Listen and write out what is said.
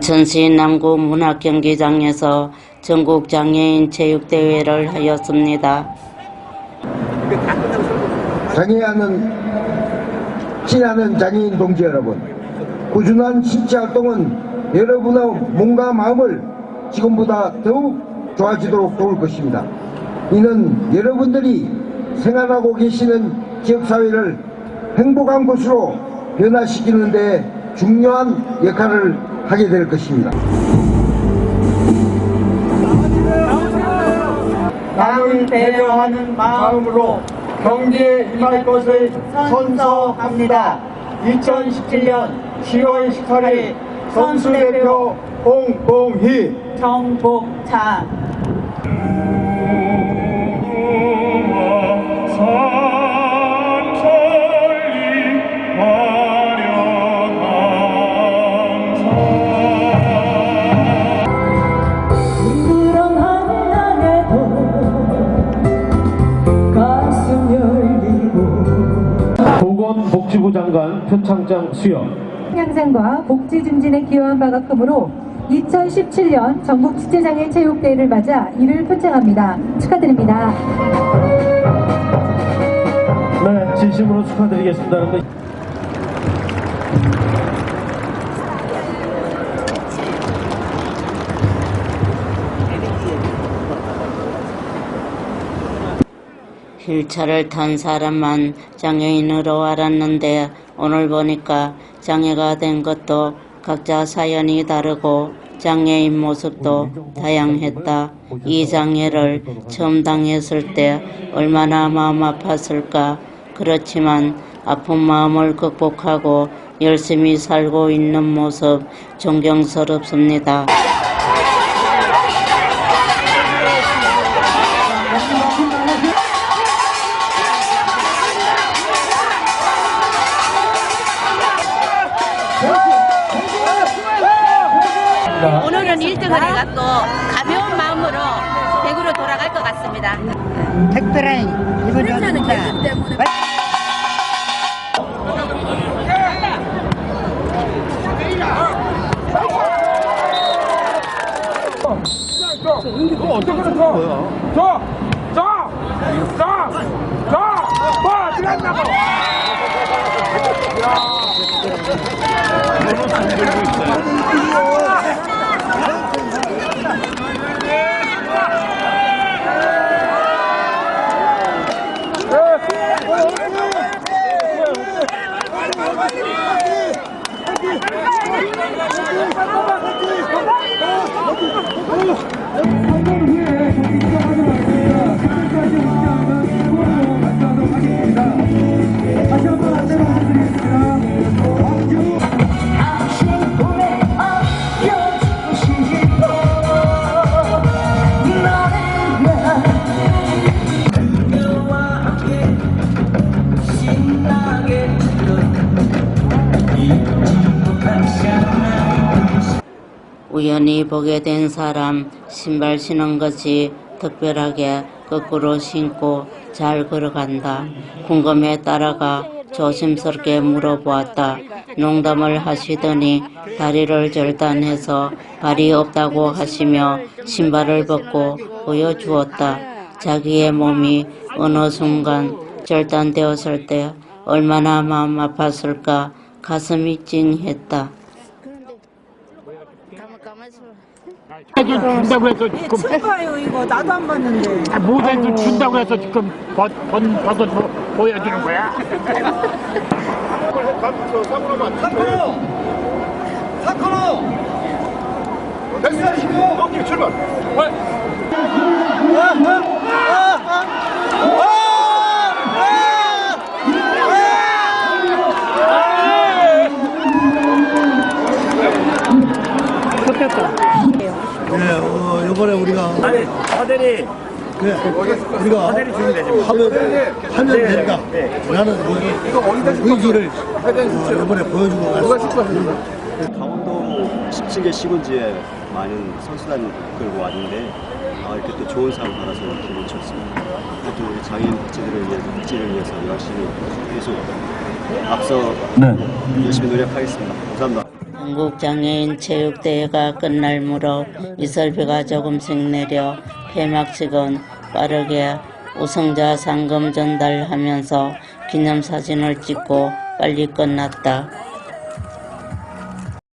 천시 남구 문학경기장에서 전국 장애인 체육대회를 하였습니다. 장애하는 친하는 장애인 동지 여러분 꾸준한 신체 활동은 여러분의 몸과 마음을 지금보다 더욱 좋아지도록 도울 것입니다. 이는 여러분들이 생활하고 계시는 지역사회를 행복한 곳으로 변화시키는 데 중요한 역할을 하게 될 것입니다. 남을 배려하는 마음으로 경기에 임할 것을 선서합니다. 2017년 10월 18일 선수대표 홍봉희 정복차 보건복지부 장관 표창장 수여 향상과 복지 증진에 기여한 바가 크므로 2017년 전국 지체장애 체육대회를 맞아 이를 표창합니다. 축하드립니다. 네 진심으로 축하드리겠습니다. 휠체어를 탄 사람만 장애인으로 알았는데 오늘 보니까 장애가 된 것도 각자 사연이 다르고 장애인 모습도 다양했다. 이 장애를 처음 당했을 때 얼마나 마음 아팠을까. 그렇지만 아픈 마음을 극복하고 열심히 살고 있는 모습 존경스럽습니다. 오늘은 1등을 해갖고 가벼운 마음으로 대구로 돌아갈 것 같습니다. 특별한 기분이 옵니다. 우연히 보게 된 사람 신발 신은 것이 특별하게 거꾸로 신고 잘 걸어간다. 궁금해 따라가 조심스럽게 물어보았다. 농담을 하시더니 다리를 절단해서 발이 없다고 하시며 신발을 벗고 보여주었다. 자기의 몸이 어느 순간 절단되었을 때 얼마나 마음 아팠을까 가슴이 찡했다. 준다고 해서 지금 슬퍼요 이거. 나도 안 봤는데. 모델도 준다고 해서 지금 번, 번, 버섯 보- 보여주는 거야? 네, 어, 이번에 우리가 아니, 아들이 네, 우리가 하면 하면 된다. 나는 그 의지를 어, 이번에 보여주고 왔습니다. 강원도 17개 시군지에 많은 선수단 끌고 왔는데 아, 이렇게 또 좋은 상 받아서 기분 좋습니다. 하여튼 우리 장애인 복지들을 위해서 복지를 위해서 열심히 계속 앞서 열심히 노력하겠습니다. 감사합니다. 전국장애인 체육대회가 끝날 무렵 이설비가 조금씩 내려 폐막식은 빠르게 우승자 상금 전달하면서 기념사진을 찍고 빨리 끝났다.